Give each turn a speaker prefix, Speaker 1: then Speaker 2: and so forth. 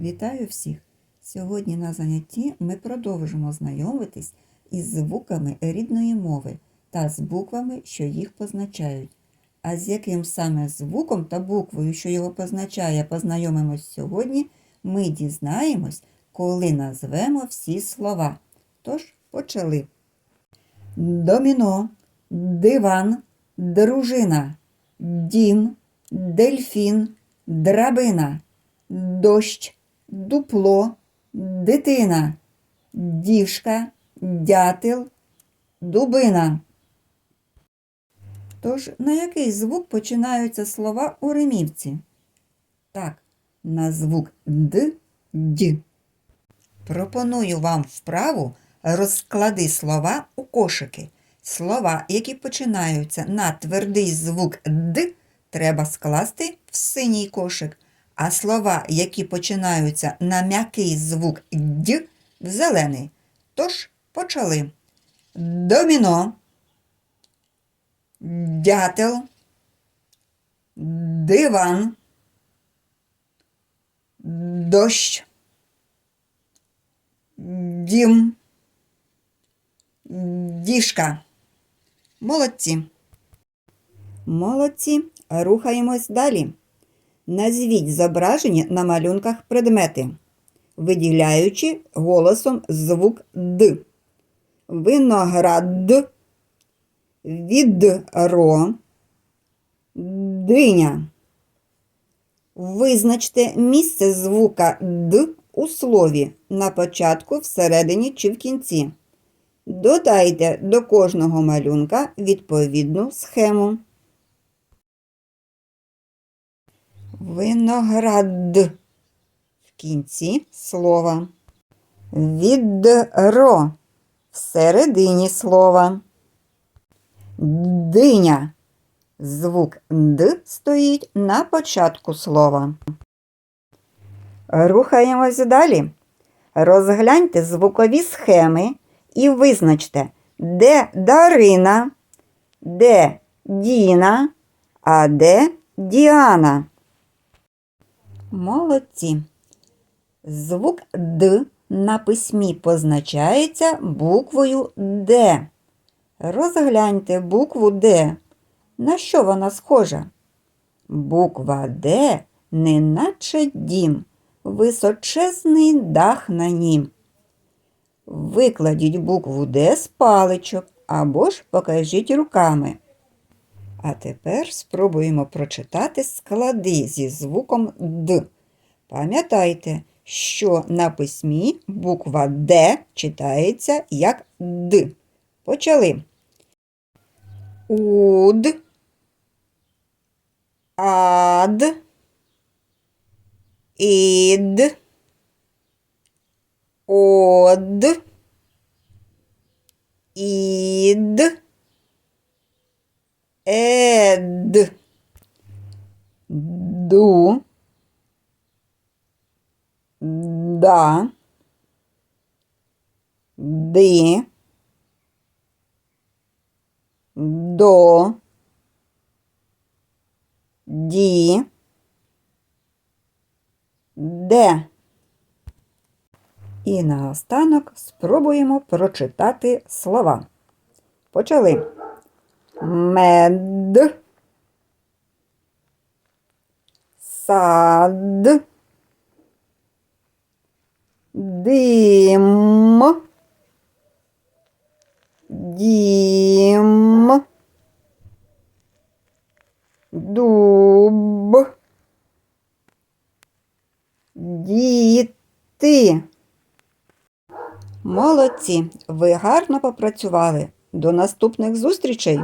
Speaker 1: Вітаю всіх! Сьогодні на занятті ми продовжимо знайомитись із звуками рідної мови та з буквами, що їх позначають. А з яким саме звуком та буквою, що його позначає, познайомимось сьогодні, ми дізнаємось, коли назвемо всі слова. Тож, почали. Доміно, диван, дружина, дім, дельфін, драбина, дощ, дупло, дитина, діжка, дятел, дубина. Тож, на який звук починаються слова у римівці? Так, на звук Д, Д. Пропоную вам вправу розклади слова у кошики. Слова, які починаються на твердий звук Д, треба скласти в синій кошик, а слова, які починаються на м'який звук Д, зелений. Тож почали. Доміно, дятел, диван, дощ, дім, діжка. Молодці. Молодці. Рухаємось далі. Назвіть зображені на малюнках предмети, виділяючи голосом звук Д. Виноград, відро, диня. Визначте місце звука Д у слові на початку, всередині чи в кінці. Додайте до кожного малюнка відповідну схему. Виноград в кінці слова. Відро всередині слова. Диня. Звук Д стоїть на початку слова. Рухаємось далі. Розгляньте звукові схеми і визначте, де Дарина, де Діна, а де Діана. Молодці. Звук Д на письмі позначається буквою Д. Розгляньте букву Д. На що вона схожа? Буква Д неначе дім, височезний дах на нім. Викладіть букву Д з паличок або ж покажіть руками. А тепер спробуємо прочитати склади зі звуком Д. Пам'ятайте, що на письмі буква Д читається як Д. Почали. Уд, ад, ід, од, ід, ду, да, ди, до, ді, де. І наостанок спробуємо прочитати слова. Почали. Мед, сад, дим, дім, дуб, діти. Молодці, ви гарно попрацювали. До наступних зустрічей!